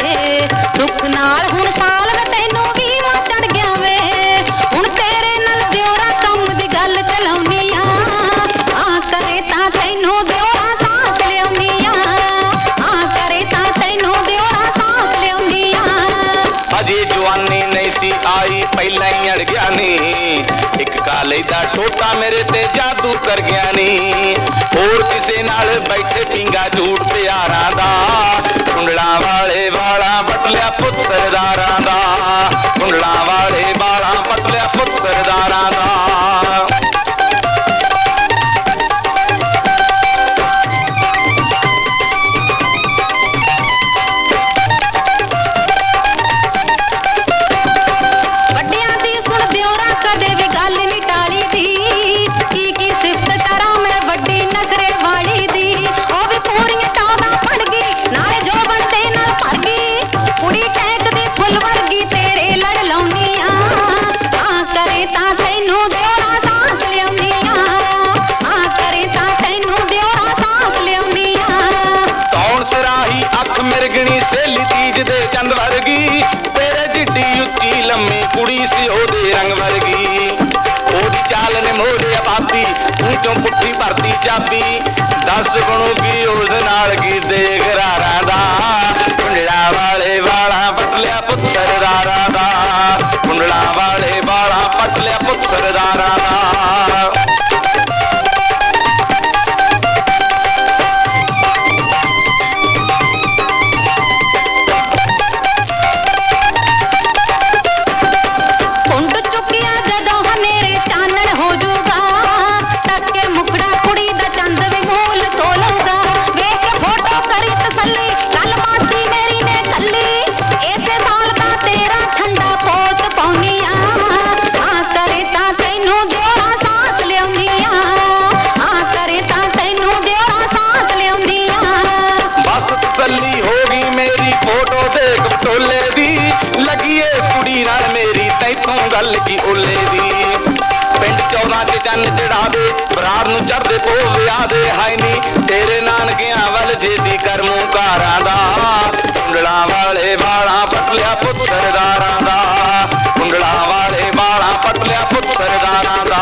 ਵੇ। ਗਿਆ ਜਵਾਨੀ ਨਹੀਂ ਸੀ ਆਈ, ਪਹਿਲਾਂ ਹੀ ਅੜ ਗਿਆ ਨੀ। ਇੱਕ ਕਾਲੇ ਦਾ ਟੋਟਾ ਮੇਰੇ ਤੇ ਜਾਦੂ ਕਰ ਗਿਆ ਨੀ। ਹੋਰ ਕਿਸੇ ਨਾਲ ਬੈਠੇ ਪਿੰਗਾ ਝੂਠ ਪਿਆਰਾਂ ਦਾ। ਪਟਲਿਆ ਅੱਖ ਸੇਲੀ ਤੀਜ ਦੇ ਚੰਦ ਵਰਗੀ। ਤੇਰੇ ਜਿੱਡੀ ਉੱਚੀ ਲੰਮੀ ਕੁੜੀ ਸੀ ਉਹਦੇ ਰੰਗ ਵਰਗੀ। ਉਹਦੀ ਚਾਲ ਨੇ ਮੋੜੇ ਆਬਾਦੀ ਤੂੰ ਚੋਂ ਪੁੱਠੀ ਭਰਤੀ ਚਾਬੀ? ਦੱਸ ਬਣੂਗੀ ਉਸ ਨਾਲ ਕੀ ਦੇ ਘਰਾਰਾਂ ਦਾ। ਕੁੰਡਲਾ ਵਾਲੇ ਵਾਲਾ ਪਟਲਿਆ ਪੁੱਤਰ ਦਾਰਾ ਦਾ। ਕੁੰਡਲਾ ਵਾਲੇ ਵਾਲਾ ਪਟਲਿਆ ਪੁੱਤਰ ਦਾਰਾ ਦਾ। ਗੱਲ ਕੀ ਓਲੇ ਦੀ? ਪਿੰਡ 14 ਚ ਚੰਨ ਚੜਾਵੇ ਬਰਾਰ ਨੂੰ ਚੜਦੇ ਪੋ ਵਿਆਹ ਦੇ ਹਾਈ ਨੀ, ਤੇਰੇ ਨਾਨਕਿਆਂ ਵੱਲ ਜੇ ਦੀ ਕਰਮੂ ਕਾਰਾਂ ਦਾ। ਕੁੰਡਲਾ ਵਾਲੇ ਵਾਲਾ ਪਟਲਿਆ ਪੁੱਤਰਦਾਰਾਂ ਦਾ। ਕੁੰਡਲਾ ਵਾਲੇ ਵਾਲਾ ਪਟਲਿਆ ਪੁੱਤਰਦਾਰਾਂ ਦਾ।